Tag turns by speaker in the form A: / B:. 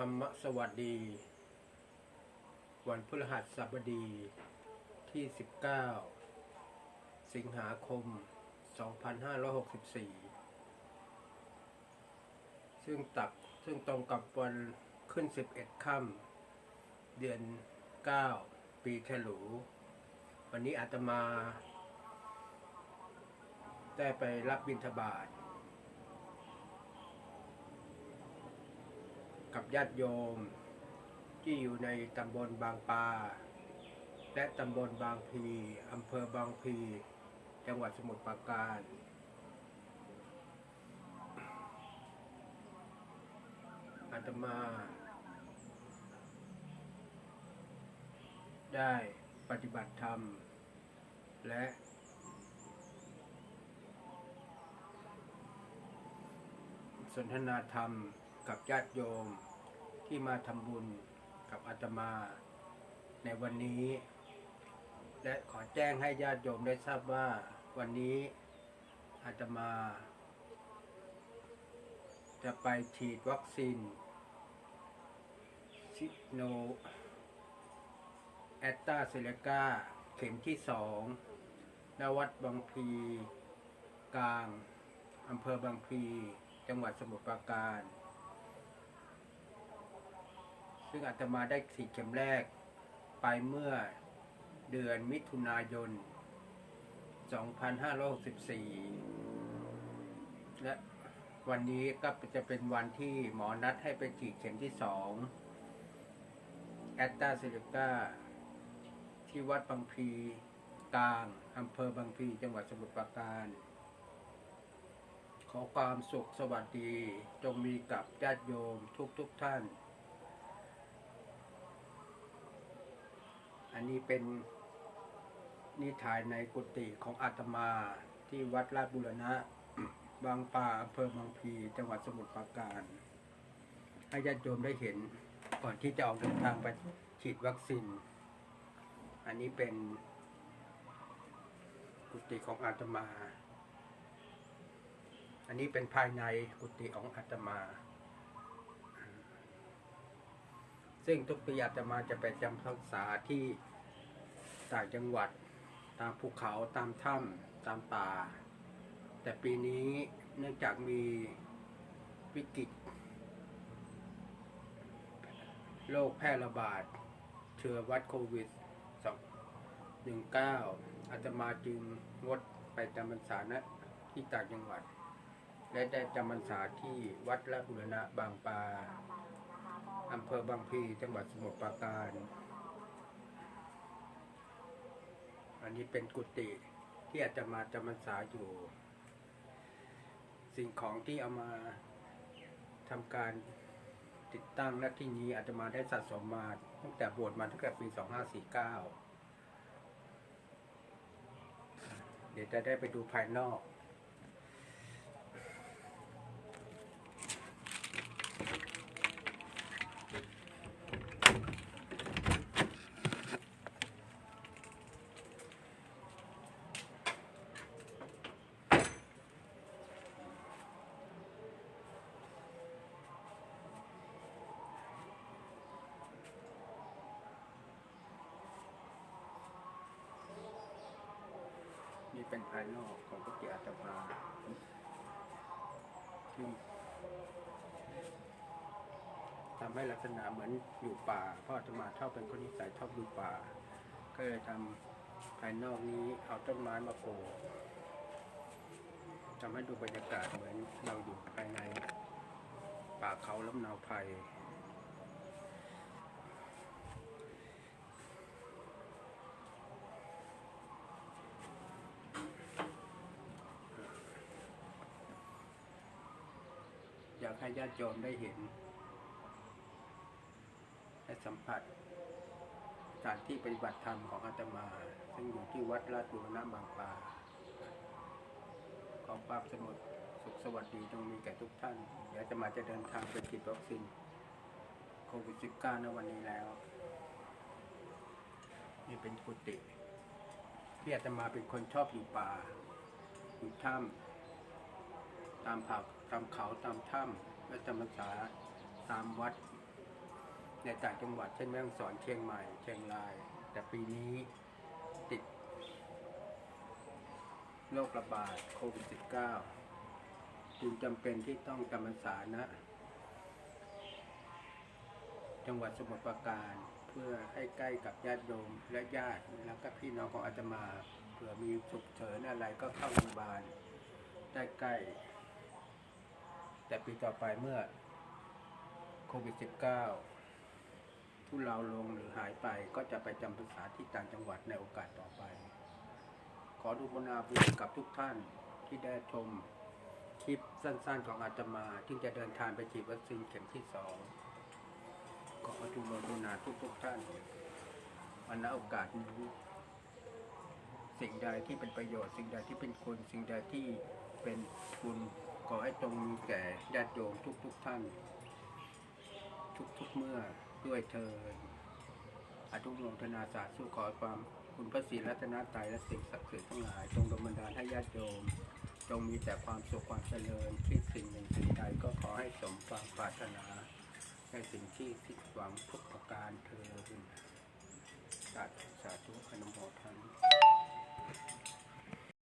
A: รรมสวัสดี วันพฤหัสบดีที่ 19 สิงหาคม 2564 ซึ่งตักซึ่งตรงกับวันขึ้น 11 ค่ำเดือน 9 ปีฉลู วันนี้อาตมา ได้ไปรับบิณฑบาต กับญาติโยม ที่อยู่ในตำบลบางปา และตำบลบางพีอำเภอบางพี จังหวัดสมุทรปราการ อาตมา ได้ปฏิบัติธรรม และสนทนาธรรม กับญาติโยมที่มาทำบุญกับอาตมาในวันนี้ และขอแจ้งให้ญาติโยมได้ทราบว่าวันนี้อาตมา จะไปฉีดวัคซีนซิโนแอตตาเซเลกาเข็มที่สองณวัดบางพลีกลางอำเภอบางพลีจังหวัดสมุทรปราการ ซึ่งอาตมาได้ฉีดเข็มแรก ไปเมื่อเดือนมิถุนายน 2564 และวันนี้ก็จะเป็นวันที่หมอนัดให้ไปฉีดเข็มที่สองแอตตาเซเลกาที่วัดบางพลีกลางอำเภอบางพลีจังหวัดสมุทรปราการ ขอความสุขสวัสดี จงมีกับญาติโยมทุกทุกท่าน นนี้เป็นนิทายในกุฏิของอาตมาที่วัดราชบุรณะ บางป่าอำเภอบางพี จังหวัดสมุทรปราการ ให้ญาติโยมได้เห็นก่อนที่จะออกเดินทางไปฉีดวัคซีน อันนี้เป็นกุฏิของอาตมา อันนี้เป็นภายในกุฏิของอาตมา ซึ่งทุกปีอาตมาจะไปจำพรรษาที่ต่างจังหวัด ตามภูเขาตามถ้ำตามป่า แต่ปีนี้เนื่องจากมีวิกฤตโรคแพร่ระบาด เชื้อวัดโควิด 19อาตมาจึงงดไปจำพรรษาณที่ต่างจังหวัด และได้จำพรรษาที่วัดราชบุรณะบางปลา อำเภอบางพลีจังหวัดสมุทรปราการ อันนี้เป็นกุฏิที่อาจจะมาจำพรรษาอยู่ สิ่งของที่เอามาทำการติดตั้งณที่นี้อาจจะมาได้สะสมมาตั้งแต่บวชมาตั้งแต่ปี 2549 เดี๋ยวจะได้ไปดูภายนอก เป็นภายนอกของกุฏิอาตมาซึ่งทำให้ลักษณะเหมือนอยู่ป่าพราะอาตมาชอบเป็นคนนิสัยชอบอยู่ป่า ก็เลยทำภายนอกนี้เอาต้นไม้มาโปะทำให้ดูบรรยากาศเหมือนเราอยู่ภายใน ป่าเขาลำนาวไพรากให้ญาติโยมได้เห็นและสัมผัสสถานที่ปฏิบัติธรรมของอาตมา ซึ่งอยู่ที่วัดราชบุรณะบางปลาขอความสงบสุขสวัสดีจงมีแก่ทุกท่านเดี๋ยวอาตมาจะเดินทางไปฉีดวัคซีนโควิด -19 ในวันนี้แล้ว นี่เป็นกุฏิที่อาตมาเป็นคนชอบอยู่ป่าอยู่ถ้ำตามผัก ตามเขาตามถ้ำและจำพรรษาตามวัด ในต่างจังหวัดเช่นแม่ฮ่องสอนเชียงใหม่เชียงราย แต่ปีนี้ติดโรคระบาดโควิด -19 จึงจำเป็นที่ต้องจำพรรษาณจังหวัดสมุทรปราการเพื่อให้ใกล้กับญาติโยมและญาติแล้วก็พี่น้องของอาตมาเผื่อมีฉุกเฉินอะไรก็เข้าโรงพยาบาลได้ใกล้ แต่ปีต่อไปเมื่อโควิด -19 ทุเลาลงหรือหายไปก็จะไปจำพรรษาที่ต่างจังหวัดในโอกาสต่อไป ขอดูบนาบุญกับทุกท่านที่ได้ชมคลิปสั้นๆของอาตมาที่จะเดินทางไปฉีดวัคซีนเข็มที่สองขอทุกโมทนาทุกทุกๆท่านวันณโอกาสนี้สิ่งใดที่เป็นประโยชน์ สิ่งใดที่เป็นคุณ สิ่งใดที่เป็นคุณ ขอให้ตรงมีแก่ญาติโยมทุกๆท่าน ทุกๆเมื่อด้วยเทินอนุโมทนาสาธุขอความคุณพระศรีรัตนตรัยและสิ่งศักดิ์สิทธิ์ทั้งหลาย จงดลบันดาลให้ญาติโยม จงมีแต่ความสุขความเจริญคิดสิ่งหนึ่งสิ่งใดก็ขอให้สมความปรารถนาในสิ่งที่คิดหวังทุกประการเธอสาธุสาธุอนุโมทนา